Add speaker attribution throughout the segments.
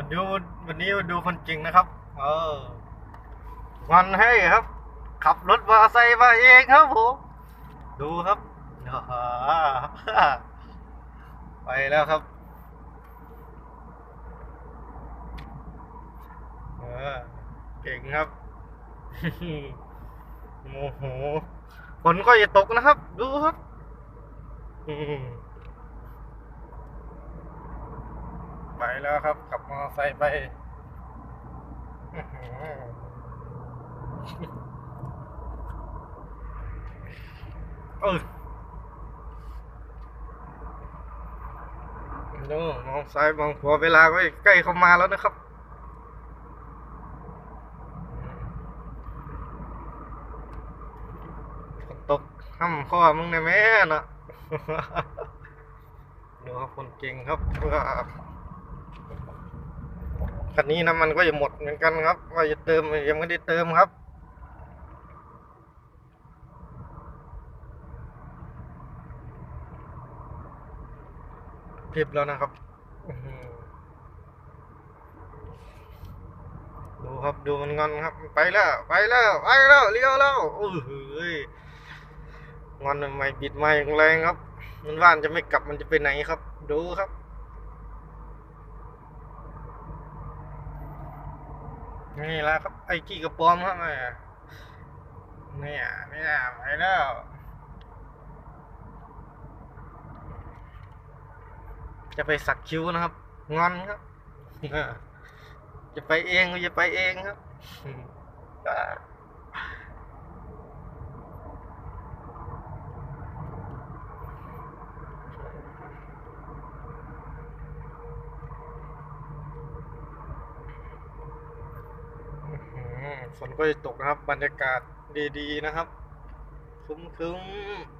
Speaker 1: วันดูวันนี้มาดูคนจริงนะครับ เออวันให้ครับ ขับรถมอเตอร์ไซค์มาเองครับผม ดูครับไปแล้วครับ เออ เก่งครับโมโหฝนก็จะตกนะครับ ดูครับ อืม ไปแล้วครับขับมอเตอร์ไซค์ไปเออดูมองซ้ายมองขวาเวลาก็ใกล้เข้ามาแล้วนะครับฝนตกห้ำข้อมึงในแม่นะดูครับคนเก่งครับเพื่อ คันนี้น้ำมันก็จะหมดเหมือนกันครับ ว่าจะเติมยังไม่ได้เติมครับพิบแล้วนะครับดูครับดูมันงอนครับ ไปแล้ว ไปแล้วไปแล้วเลี้ยวแล้วโอ้โหยงอนทำไมบิดมาอย่แรงครับ มันว่านจะไม่กลับมันจะไปไหนครับ ดูครับ นี่ละครับไอ้กี้กระปอมครับเนี่ยเนี่ยไปแล้วจะไปสักคิ้วนะครับ งอนครับจะไปเองก็จะไปเองครับ อื้อหือ ฝนก็จะตกนะครับ บรรยากาศดีๆนะครับคึ้มๆ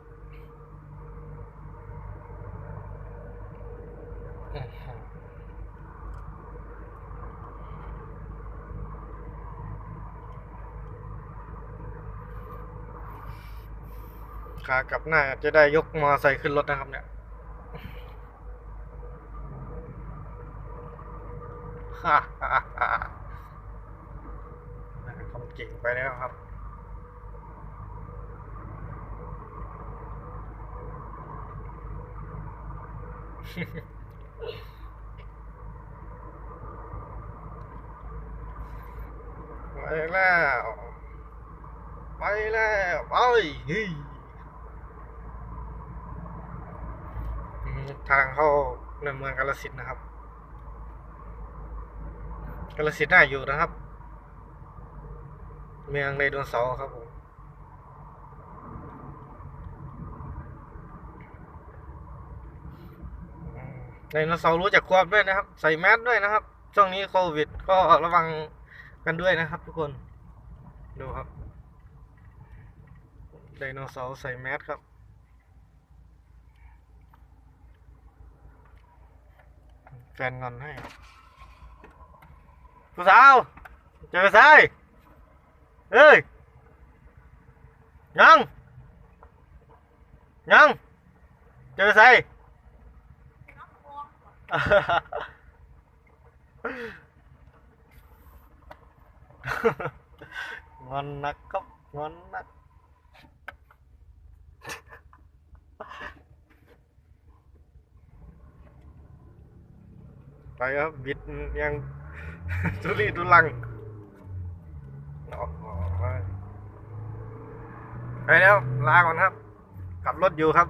Speaker 1: ขากลับหน้าจะได้ยกมอไซค์ขึ้นรถนะครับเนี่ยฮ่าฮ่าฮ่า ก่งไปแล้วครับ ไปแล้ว ไปแล้วไปทางเข้าในเมืองกาฬสินนะครับกาฬสินน่าอยู่นะครับ เมืองไดโนเสาร์ครับผมอืมไดโนเสาร์รู้จักความด้วยนะครับ ใส่แมสด้วยนะครับ ช่วงนี้โควิด ก็ระวังกันด้วยนะครับ ทุกคน ดูครับไดโนเสาร์ใส่แมสครับแฟนงอนให้ผู้สาวเจอซ้ายเอ้ยยังยังเจอใส่ งอนนักครับงอนนักไปครับบิดยัง ทุลีทุลัง โอ้โห ไปแล้วลาก่อนครับ กลับรถอยู่ครับ